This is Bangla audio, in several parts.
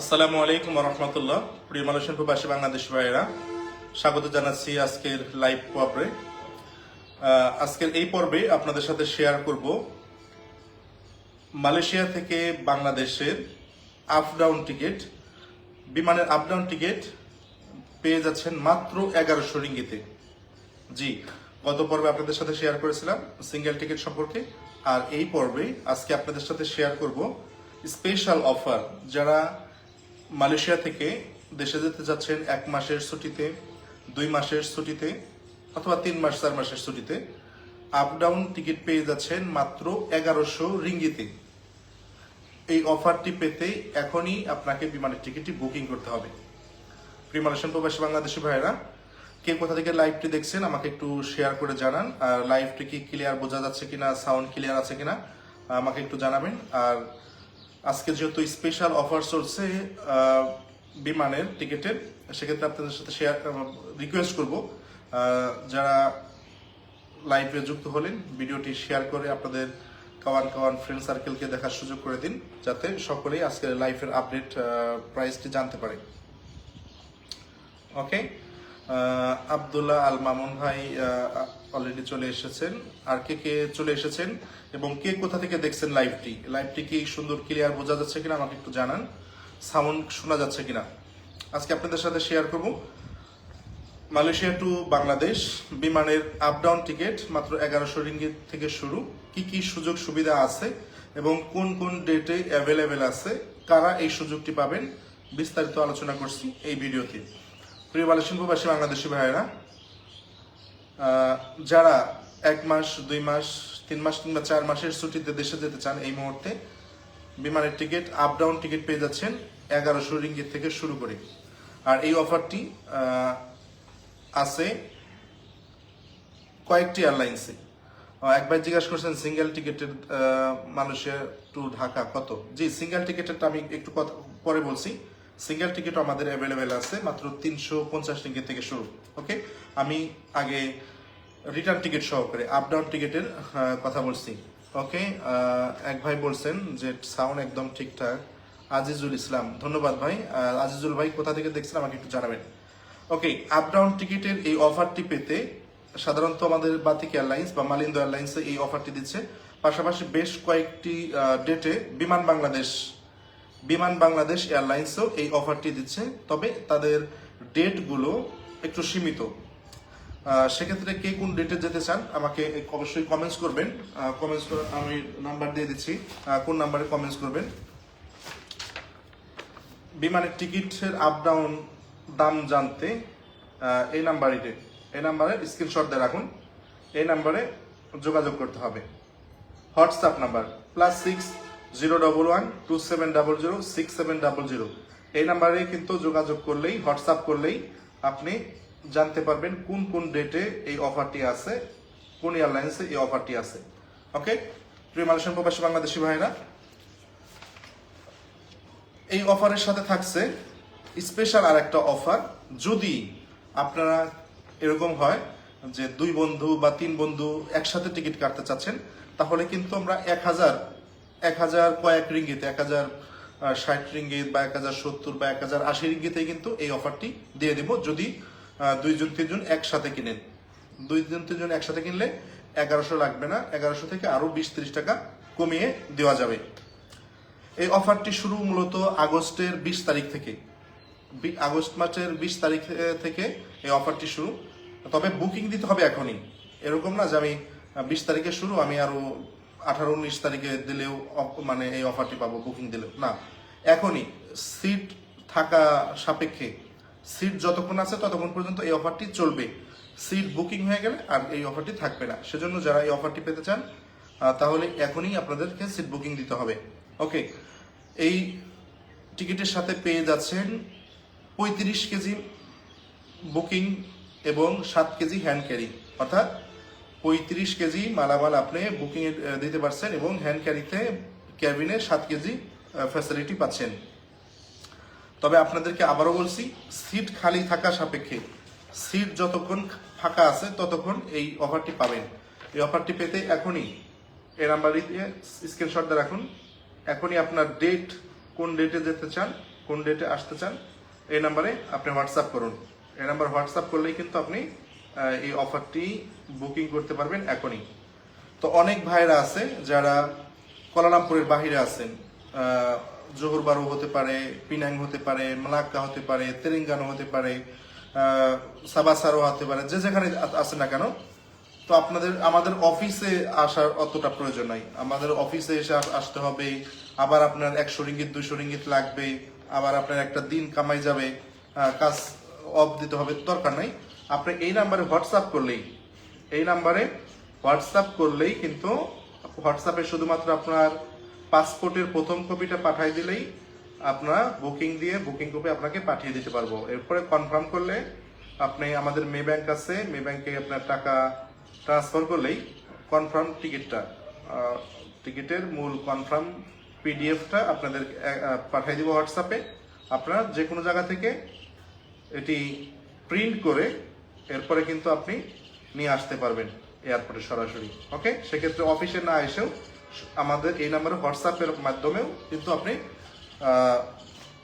আসসালামু আলাইকুম রহমতুল্লাহ প্রিয় মালয়েশিয়ান প্রবাসী বাংলাদেশ ভাইয়েরা, স্বাগত জানাচ্ছি আজকের লাইভ পর্বে। আজকের এই পর্বে আপনাদের সাথে শেয়ার করব মালয়েশিয়া থেকে বাংলাদেশের আপ ডাউন টিকিট বিমানের আপ ডাউন টিকিট পেয়ে যাচ্ছেন মাত্র এগারোশো রিঙ্গিতে। জি, গত পর্বে আপনাদের সাথে শেয়ার করেছিলাম সিঙ্গেল টিকিট সম্পর্কে। আর এই পর্বে আজকে আপনাদের সাথে শেয়ার করব স্পেশাল অফার যারা মালয়েশিয়া থেকে দেশে যেতে যাচ্ছেন এক মাসের ছুটিতে, দুই মাসের ছুটিতে অথবা তিন মাস, চার মাসের ছুটিতে। আপ ডাউন টিকিট পেয়ে যাচ্ছেন মাত্র এগারোশো রিঙ্গিতে। এই অফারটি পেতে এখনই আপনাকে বিমানের টিকিটটি বুকিং করতে হবে। প্রিয় মালয়েশিয়ান প্রবাসী বাংলাদেশি ভাইয়েরা, কে কোথা থেকে লাইভটি দেখছেন আমাকে একটু শেয়ার করে জানান। আর লাইভটি কি ক্লিয়ার বোঝা যাচ্ছে কিনা সাউন্ড ক্লিয়ার আছে কিনা, আমাকে একটু জানাবেন। আর আজকে যেহেতু স্পেশাল অফার চলছে বিমানের টিকিটের, সেক্ষেত্রে আপনাদের সাথে শেয়ার রিকোয়েস্ট করব। যারা লাইভে যুক্ত হলেন, ভিডিওটি শেয়ার করে আপনাদের কাওয়ান কাওয়ান ফ্রেন্ড সার্কেলকে দেখার সুযোগ করে দিন, যাতে সকলেই আজকের লাইফের আপডেট প্রাইসটি জানতে পারে। ওকে আবদুল্লাহ আল মামুন ভাই অলরেডি চলে এসেছেন। আর কে কে চলে এসেছেন এবং কে কোথা থেকে দেখছেন লাইভটি লাইভটি কি সুন্দর ক্লিয়ার বোঝা যাচ্ছে কিনা আমাকে একটু জানান। সাউন্ড শোনা যাচ্ছে কিনা? আজকে আপনাদের সাথে শেয়ার করব। মালয়েশিয়া টু বাংলাদেশ, বিমানের আপ ডাউন টিকিট মাত্র এগারোশো রিঙ্গিত থেকে শুরু। কি কি সুযোগ সুবিধা আছে এবং কোন কোন ডেটে অ্যাভেলেবেল আছে? কারা এই সুযোগটি পাবেন? বিস্তারিত আলোচনা করছি এই ভিডিওতে। প্রিয় মালয়েশিয়ান প্রবাসী বাংলাদেশি ভাইয়েরা যারা এক মাস, দুই মাস, তিন মাস কিংবা চার মাসের ছুটিতে দেশে যেতে চান এই মুহূর্তে, বিমানের টিকিট আপ ডাউন টিকিট পেয়ে যাচ্ছেন এগারোশো রিঙ্গিত থেকে শুরু করে। আর এই অফারটি আছে কয়েকটি এয়ারলাইন্সে একবার জিজ্ঞাসা করছেন সিঙ্গেল টিকিটের মানুষের টু ঢাকা কত? জি সিঙ্গেল টিকিটেরটা আমি একটু কথা পরে বলছি। সিঙ্গেল টিকিট আমাদের অ্যাভেলেবেল আছে, মাত্র তিনশো পঞ্চাশ রিঙ্গিত থেকে শুরু ওকে আমি আগে রিটার্ন টিকিট সহকারে আপ ডাউন টিকিটের কথা বলছি ওকে এক ভাই বলছেন যে সাউন্ড একদম ঠিকঠাক। আজিজুল ইসলাম, ধন্যবাদ ভাই। আজিজুল ভাই কোথা থেকে দেখছেন আমাকে একটু জানাবেন। ওকে আপ ডাউন টিকিটের এই অফারটি পেতে সাধারণত আমাদের বাতিক এয়ারলাইন্স বা মালিন্দ এয়ারলাইন্স এই অফারটি দিচ্ছে। পাশাপাশি বেশ কয়েকটি ডেটে বিমান বাংলাদেশ বিমান বাংলাদেশ এয়ারলাইন্সও এই অফারটি দিচ্ছে, তবে তাদের ডেটগুলো একটু সীমিত। সেক্ষেত্রে কে কোন ডেটে যেতে চান, আমাকে অবশ্যই কমেন্টস করবেন। কমেন্টস করে আমি নাম্বার দিয়ে দিচ্ছি। কোন নাম্বারে কমেন্টস করবেন? বিমানের টিকিটের আপ ডাউন দাম জানতে এই নাম্বারিতে এই নাম্বারে স্ক্রিনশট দিয়ে রাখুন। এই নাম্বারে যোগাযোগ করতে হবে। WhatsApp number plus six zero double one two seven double zero, six seven double zero. এই নাম্বারে কিন্তু যোগাযোগ করলেই, হোয়াটসঅ্যাপ করলেই আপনি জানতে পারবেন কোন কোন ডেটে এই অফারটি আছে, কোন এয়ারলাইন্সে এই অফারটি আছে। ওকে প্রিয় মালয়েশিয়ান প্রবাসী বাংলাদেশি ভাইরা এই অফারের সাথে থাকছে স্পেশাল আর একটা অফার। যদি আপনারা এরকম হয় যে দুই বন্ধু বা তিন বন্ধু একসাথে টিকিট কাটতে চাচ্ছেন, তাহলে কিন্তু আমরা এক হাজার এক হাজার কয়েক রিঙ্গিত, এক হাজার ষাট রিঙ্গিত বা এক হাজার সত্তর বা এক হাজার আশি রিঙ্গিতে কিন্তু এই অফারটি দিয়ে দিব। যদি দুইজন তিনজন একসাথে কিনেন। দুইজন তিনজন একসাথে কিনলে এগারোশো লাগবে না, এগারোশো থেকে আরও বিশ, ত্রিশ টাকা কমিয়ে দেওয়া যাবে। এই অফারটি শুরু মূলত আগস্টের বিশ তারিখ থেকে। আগস্ট মাসের বিশ তারিখ থেকে এই অফারটি শুরু। তবে বুকিং দিতে হবে এখনই। এরকম না যে আমি বিশ তারিখে শুরু, আমি আরও আঠারো উনিশ তারিখে দিলেও মানে এই অফারটি পাবো বুকিং দিলেও। না, এখনই সিট থাকা সাপেক্ষে সিট যতক্ষণ আছে ততক্ষণ পর্যন্ত এই অফারটি চলবে। সিট বুকিং হয়ে গেলে আর এই অফারটি থাকবে না। সেজন্য যারা এই অফারটি পেতে চান তাহলে এখনই আপনাদেরকে সিট বুকিং দিতে হবে। ওকে এই টিকিটের সাথে পেয়ে যাচ্ছেন পঁয়ত্রিশ কেজি বুকিং এবং সাত কেজি হ্যান্ড ক্যারি অর্থাৎ পঁয়ত্রিশ কেজি মালামাল আপনি বুকিং দিতে পারছেন এবং হ্যান্ড ক্যারিতে ক্যাবিনে সাত কেজি ফ্যাসিলিটি পাচ্ছেন। তবে আপনাদেরকে আবারও বলছি সিট খালি থাকা সাপেক্ষে সিট যতক্ষণ ফাঁকা আছে ততক্ষণ এই অফারটি পাবেন। এই অফারটি পেতে এখনই এই নাম্বারটি দিয়ে স্ক্রিনশট দিয়ে রাখুন। এখনই আপনার ডেট কোন ডেটে যেতে চান, কোন ডেটে আসতে চান, এই নাম্বারে আপনি হোয়াটসঅ্যাপ করুন। এই নাম্বার হোয়াটসঅ্যাপ করলেই কিন্তু আপনি এই অফারটি বুকিং করতে পারবেন এখনই। তো অনেক ভাইরা আছে যারা কলালামপুরের বাহিরে আছেন। জোহর বারো হতে পারে, পিনাং হতে পারে, মালাক্কা হতে পারে, তেলেঙ্গানা হতে পারে সাবাসারো হতে পারে, যে যেখানে আ- আছেন না কেন। তো আপনাদের, আমাদের অফিসে আসার অতটা প্রয়োজন নাই। আমাদের অফিসে এসে আসতে হবে, আবার আপনার একশো রিঙ্গিত, দুইশো রিঙ্গিত লাগবে, আবার আপনার একটা দিন কামাই যাবে কাজ অফ দিতে হবে, দরকার নাই। আপনি এই নাম্বারে হোয়াটসঅ্যাপ করলেই, এই নাম্বারে হোয়াটসঅ্যাপ করলেই কিন্তু হোয়াটসঅ্যাপে শুধুমাত্র আপনার পাসপোর্টের প্রথম কপিটা পাঠিয়ে দিলেই আপনারা বুকিং দিয়ে বুকিং কপি আপনাকে পাঠিয়ে দিতে পারব। এরপরে কনফার্ম করলে আপনি আমাদের মে ব্যাংক আছে, মে ব্যাংকে আপনার টাকা ট্রান্সফার করলেই কনফার্ম টিকিটটা টিকিটের মূল কনফার্ম পিডিএফটা আপনাদের পাঠিয়ে দিব হোয়াটসঅ্যাপে। আপনারা যে কোনো জায়গা থেকে এটি প্রিন্ট করে এরপরে কিন্তু আপনি নিয়ে আসতে পারবেন এয়ারপোর্টে সরাসরি ওকে সেক্ষেত্রে অফিসে না এসেও আমাদের এই নাম্বারে হোয়াটসঅ্যাপের মাধ্যমেও কিন্তু আপনি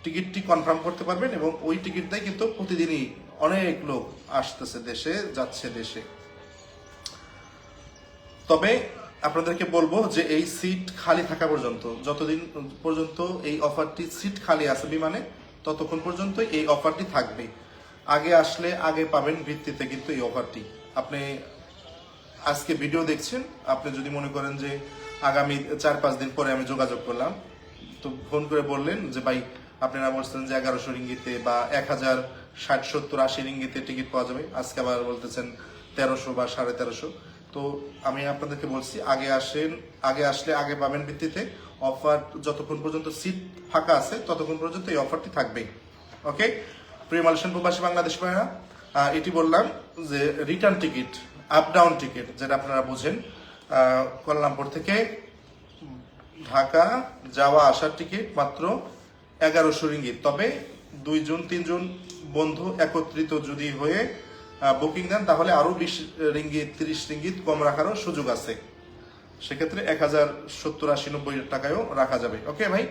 টিকিটটি কনফার্ম করতে পারবেন এবং ওই টিকিটটাই কিন্তু প্রতিদিনই অনেক লোক আসতেছে দেশে, যাচ্ছে দেশে। তবে আপনাদেরকে বলব যে এই সিট খালি থাকা পর্যন্ত, যতদিন পর্যন্ত এই অফারটি সিট খালি আছে বিমানে, ততক্ষণ পর্যন্ত এই অফারটি থাকবে আগে আসলে আগে পাবেন ভিত্তিতে কিন্তু এই অফারটি। আপনি আজকে ভিডিও দেখছেন, আপনি যদি মনে করেন যে আগামী চার, পাঁচ দিন পরে আমি যোগাযোগ করলাম, তো ফোন করে বললেন যে, ভাই, আপনারা বলছেন যে এগারোশো রিঙ্গিতে বা এক হাজার ষাট, সত্তর, আশি রিঙ্গিতে টিকিট পাওয়া যাবে। আজকে আবার বলতেছেন তেরোশো বা সাড়ে তেরোশো। তো আমি আপনাদেরকে বলছি, আগে আসেন, আগে আসলে আগে পাবেন ভিত্তিতে। অফার যতক্ষণ পর্যন্ত সিট ফাঁকা আছে, ততক্ষণ পর্যন্ত এই অফারটি থাকবে ওকে? প্রিয় মালয়েশিয়ান প্রবাসী বাংলাদেশ আহ, এটি বললাম যে return ticket up down ticket যেটা আপনারা বুঝেন কুয়ালালামপুর থেকে ঢাকা যাওয়া আসার টিকিট মাত্র এগারোশো রিঙ্গিত। তবে দুইজন তিনজন বন্ধু একত্রিত যদি হয়ে বুকিং দেন তাহলে আরও বিশ রিঙ্গিত তিরিশ রিঙ্গিত কম রাখারও সুযোগ আছে। সেক্ষেত্রে এক হাজার সত্তর আশি নব্বই টাকায়ও রাখা যাবে। ওকে ভাই?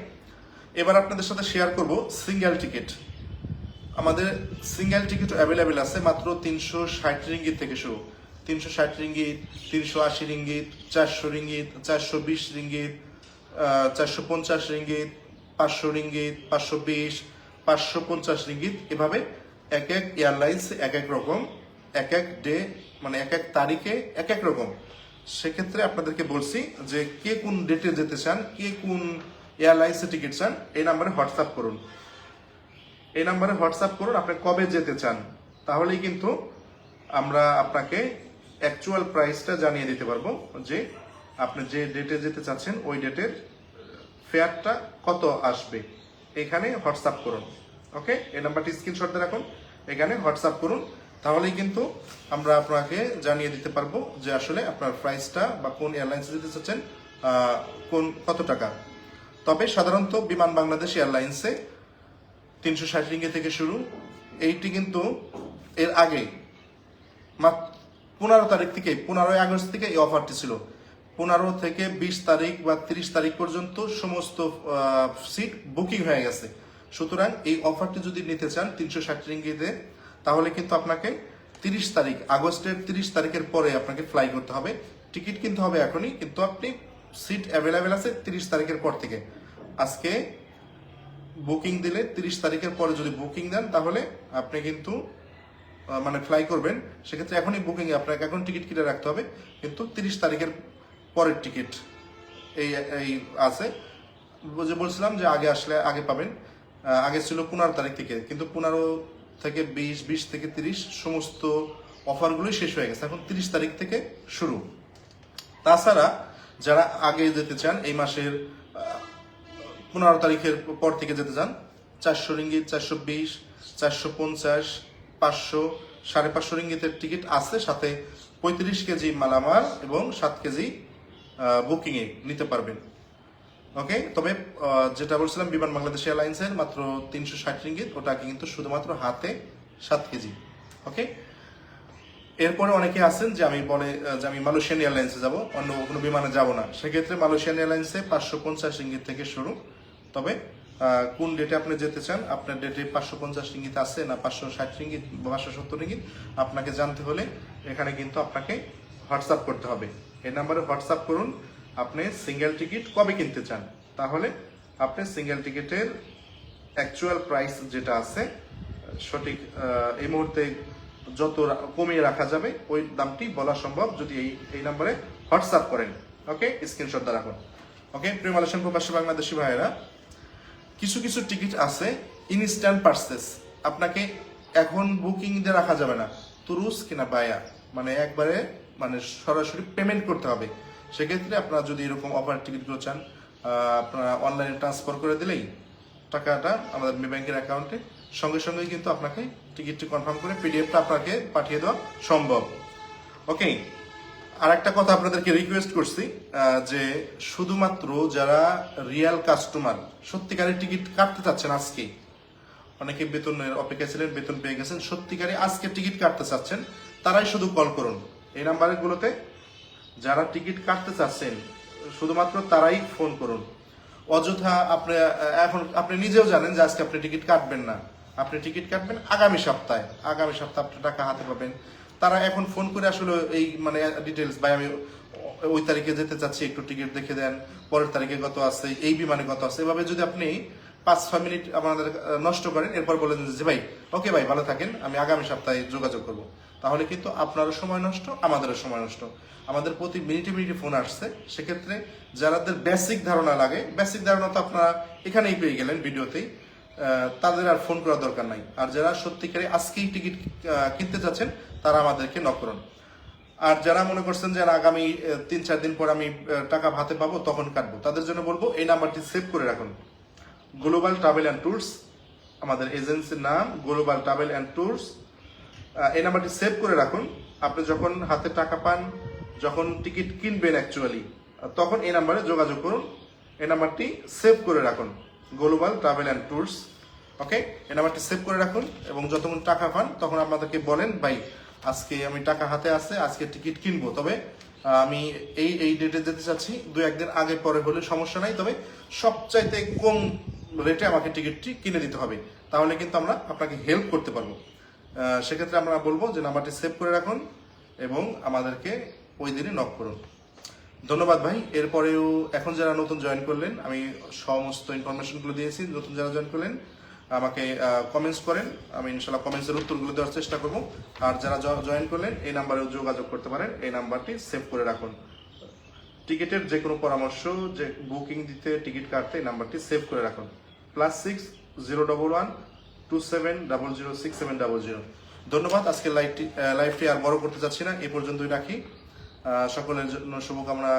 এবার আপনাদের সাথে শেয়ার করব সিঙ্গেল টিকিট আমাদের সিঙ্গেল টিকিট অ্যাভেলেবেল আছে মাত্র তিনশো ষাট রিঙ্গিত থেকে শুরু। তিনশো ষাট রিঙ্গিত, তিনশো আশি রিঙ্গিত, চারশো রিঙ্গিত, চারশো বিশ রিঙ্গিত চারশো পঞ্চাশ রিঙ্গিত, পাঁচশো রিঙ্গিত, পাঁচশো বিশ, পাঁচশো পঞ্চাশ রিঙ্গিত। এভাবে এক এক এয়ারলাইন্স, এক এক রকম, এক এক ডে মানে এক এক তারিখে এক এক রকম। সেক্ষেত্রে আপনাদেরকে বলছি যে কে কোন ডেটে যেতে চান, কে কোন এয়ারলাইন্সে টিকিট চান, এই নাম্বারে হোয়াটসঅ্যাপ করুন। এই নাম্বারে হোয়াটসঅ্যাপ করুন, আপনি কবে যেতে চান। তাহলেই কিন্তু আমরা আপনাকে অ্যাকচুয়াল প্রাইসটা জানিয়ে দিতে পারব যে আপনি যে ডেটে যেতে চাচ্ছেন, ওই ডেটের ফেয়ারটা কত আসবে। এখানে হোয়াটসঅ্যাপ করুন, ওকে? এই নাম্বারটি স্ক্রিনশট দিয়ে রাখুন, এখানে হোয়াটসঅ্যাপ করুন। তাহলেই কিন্তু আমরা আপনাকে জানিয়ে দিতে পারব যে আসলে আপনার প্রাইসটা বা কোন এয়ারলাইন্সে যেতে চাচ্ছেন কোন, কত টাকা। তবে সাধারণত বিমান বাংলাদেশ এয়ারলাইন্সে তিনশো ষাট রিঙ্গে থেকে শুরু। এইটি কিন্তু এর আগে পনেরো তারিখ থেকে, পনেরোই আগস্ট থেকে এই অফারটি ছিল। পনেরো থেকে বিশ তারিখ বা তিরিশ তারিখ পর্যন্ত সমস্ত সিট বুকিং হয়ে গেছে। সুতরাং এই অফারটি যদি নিতে চান তিনশো ষাট রিঙ্গিতে, তাহলে কিন্তু আপনাকে তিরিশ তারিখ, আগস্টের তিরিশ তারিখের পরে আপনাকে ফ্লাই করতে হবে। টিকিট কিনতে হবে এখনই, কিন্তু আপনি সিট অ্যাভেলেবেল আছে তিরিশ তারিখের পর থেকে। আজকে বুকিং দিলে তিরিশ তারিখের পরে যদি বুকিং দেন, তাহলে আপনি কিন্তু মানে ফ্লাই করবেন। সেক্ষেত্রে এখনই বুকিং আপনাকে এখন টিকিট কিনে রাখতে হবে। কিন্তু তিরিশ তারিখের পরের টিকিট এই এই আছে। যে বলছিলাম যে আগে আসলে আগে পাবেন আগে ছিল পনেরো তারিখ থেকে। কিন্তু পনেরো থেকে বিশ বিশ থেকে তিরিশ সমস্ত অফারগুলোই শেষ হয়ে গেছে। এখন তিরিশ তারিখ থেকে শুরু। তাছাড়া যারা আগে যেতে চান, এই মাসের পনেরো তারিখের পর থেকে যেতে চান, চারশো রিঙ্গিত, চারশো বিশ, চারশো পঞ্চাশ, পাঁচশো, সাড়ে পাঁচশো রিঙ্গিতের টিকিট আছে, সাথে পঁয়ত্রিশ কেজি মালামাল এবং সাত কেজি বুকিংয়ে নিতে পারবেন। ওকে? তবে যেটা বলছিলাম, বিমান বাংলাদেশ এয়ারলাইন্সের মাত্র তিনশো ষাট রিঙ্গিত, ওটাকে কিন্তু শুধুমাত্র হাতে সাত কেজি। ওকে? এরপরে অনেকে আছেন যে আমি বলে, যে আমি মালয়েশিয়ান এয়ারলাইন্সে যাব, অন্য কোনো বিমানে যাব না। সেক্ষেত্রে মালয়েশিয়ান এয়ারলাইন্সে পাঁচশো পঞ্চাশ রিঙ্গিত থেকে শুরু। তবে কোন ডেটে আপনি যেতে চান, আপনার ডেটে পাঁচশো পঞ্চাশ রিঙ্গিত আছে না পাঁচশো ষাট রিঙ্গিত পাঁচশো সত্তর রিঙ্গিত আপনাকে জানতে হলে এখানে কিন্তু আপনাকে হোয়াটসঅ্যাপ করতে হবে। এই নাম্বারে হোয়াটসঅ্যাপ করুন, আপনি সিঙ্গেল টিকিট কবে কিনতে চান। তাহলে আপনি সিঙ্গেল টিকিটের অ্যাকচুয়াল প্রাইস যেটা আছে, সঠিক এই মুহূর্তে যত কমিয়ে রাখা যাবে, ওই দামটি বলা সম্ভব যদি এই এই নাম্বারে হোয়াটসঅ্যাপ করেন। ওকে স্ক্রিনশট দ্বারা রাখুন ওকে প্রিয় মালয়েশিয়ান প্রবাসী বাংলাদেশি ভাইয়েরা কিছু কিছু টিকিট আছে ইনস্ট্যান্ট পার্সেস আপনাকে এখন বুকিং দিয়ে রাখা যাবে না। তুরুস কিনা বায়া। মানে একবারে মানে সরাসরি পেমেন্ট করতে হবে। সেক্ষেত্রে আপনারা যদি এরকম অফার টিকিটগুলো চান আপনারা অনলাইনে ট্রান্সফার করে দিলেই টাকাটা আমাদের মে ব্যাংকের অ্যাকাউন্টে সঙ্গে সঙ্গে কিন্তু আপনাকে টিকিটটি কনফার্ম করে পিডিএফটা আপনাকে পাঠিয়ে দেওয়া সম্ভব। ওকে আর একটা কথা আপনাদেরকে রিকোয়েস্ট করছি যে শুধুমাত্র যারা রিয়েল কাস্টমার সত্যিকারের টিকিট কাটতে চাচ্ছেন আজকে, অনেকে বেতনের অপেক্ষা ছিলেন, বেতন পেয়ে গেছেন, সত্যিকারে আজকে টিকিট কাটতে চাচ্ছেন, তারাই শুধু কল করুন। এই নাম্বারগুলোতে যারা টিকিট কাটতে চাচ্ছেন, শুধুমাত্র তারাই ফোন করুন। অযথা আপনি এখন আপনি নিজেও জানেন যে আজকে আপনি টিকিট কাটবেন না। আপনি টিকিট কাটবেন আগামী সপ্তাহে। আগামী সপ্তাহে আপনি টাকা হাতে পাবেন। তারা এখন ফোন করে আসলে এই মানে ডিটেলস ভাই, আমি ওই তারিখে যেতে চাচ্ছি, একটু টিকিট দেখে দেন, পরের তারিখে কত আছে, এই বিমানে কত আছে। এভাবে যদি আপনি পাঁচ, ছয় মিনিট আমাদের নষ্ট করেন, এরপর বলেন যে, ভাই ওকে ভাই, ভালো থাকেন, আমি আগামী সপ্তাহে যোগাযোগ করব। তাহলে কিন্তু আপনারও সময় নষ্ট, আমাদেরও সময় নষ্ট। আমাদের প্রতি মিনিটে মিনিটে ফোন আসছে। সেক্ষেত্রে যারাদের বেসিক ধারণা লাগে বেসিক ধারণা তো আপনারা এখানেই পেয়ে গেলেন ভিডিওতেই। তাদের আর ফোন করার দরকার নাই। আর যারা সত্যিকারে আজকেই টিকিট কিনতে চাচ্ছেন তারা আমাদেরকে নক করুন। আর যারা মনে করছেন যে আগামী তিন চার দিন পর আমি টাকা ভাতে পাবো, তখন কাটবো। তাদের জন্য বলব, এই নাম্বারটি সেভ করে রাখুন। গ্লোবাল ট্রাভেল অ্যান্ড ট্যুরস আমাদের এজেন্সির নাম গ্লোবাল ট্রাভেল অ্যান্ড ট্যুরস এই নাম্বারটি সেভ করে রাখুন। আপনি যখন হাতে টাকা পান, যখন টিকিট কিনবেন অ্যাকচুয়ালি তখন এই নাম্বারে যোগাযোগ করুন। এই নাম্বারটি সেভ করে রাখুন। Global Travel and Tours okay এই নাম্বারটি সেভ করে রাখুন এবং যতক্ষণ টাকা পান, তখন আপনাদেরকে বলেন, ভাই, আজকে আমি টাকা হাতে আছে, আজকে টিকিট কিনবো। তবে আমি এই এই ডেটে যেতে চাচ্ছি দু একদিন আগে পরে হলে সমস্যা নাই, তবে সবচাইতে কম রেটে আমাকে টিকিটটি কিনে দিতে হবে। তাহলে কিন্তু আমরা আপনাকে হেল্প করতে পারব। সেক্ষেত্রে আমরা বলব যে নাম্বারটি সেভ করে রাখুন এবং আমাদেরকে ওই দিনে নক করুন। ধন্যবাদ ভাই। এরপরেও এখন যারা নতুন জয়েন করলেন, আমি সমস্ত ইনফরমেশনগুলো দিয়েছি, নতুন যারা জয়েন করলেন, আমাকে কমেন্টস করেন। আমি ইনশাল্লাহ কমেন্টসের উত্তরগুলো দেওয়ার চেষ্টা করব। আর যারা জয়েন করলেন, এই নাম্বারেও যোগাযোগ করতে পারেন। এই নাম্বারটি সেভ করে রাখুন। টিকিটের যে কোনো পরামর্শ, যে বুকিং দিতে, টিকিট কাটতে, এই নাম্বারটি সেভ করে রাখুন। Plus six zero double one two seven double zero six seven double zero ধন্যবাদ। আজকে লাইভটি লাইভটি আর বড় করতে চাচ্ছি না। এই পর্যন্তই রাখি। সকলের জন্য শুভকামনা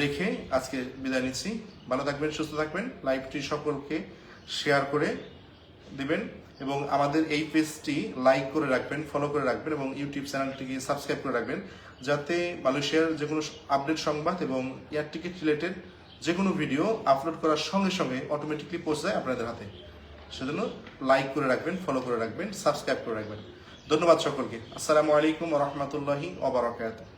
রেখে আজকে বিদায় নিচ্ছি। ভালো থাকবেন, সুস্থ থাকবেন। লাইভটি সকলকে শেয়ার করে দিবেন এবং আমাদের এই পেজটি লাইক করে রাখবেন ফলো করে রাখবেন এবং ইউটিউব চ্যানেলটিকে সাবস্ক্রাইব করে রাখবেন যাতে মালয়েশিয়ার যে কোনো আপডেট সংবাদ এবং এয়ার টিকিট রিলেটেড যে কোনো ভিডিও আপলোড করার সঙ্গে সঙ্গে অটোমেটিকলি পৌঁছে যায় আপনাদের হাতে। সেজন্য লাইক করে রাখবেন ফলো করে রাখবেন সাবস্ক্রাইব করে রাখবেন। ধন্যবাদ সকলকে। আসসালামু আলাইকুম রহমতুল্লাহি ওবরাকাতুহ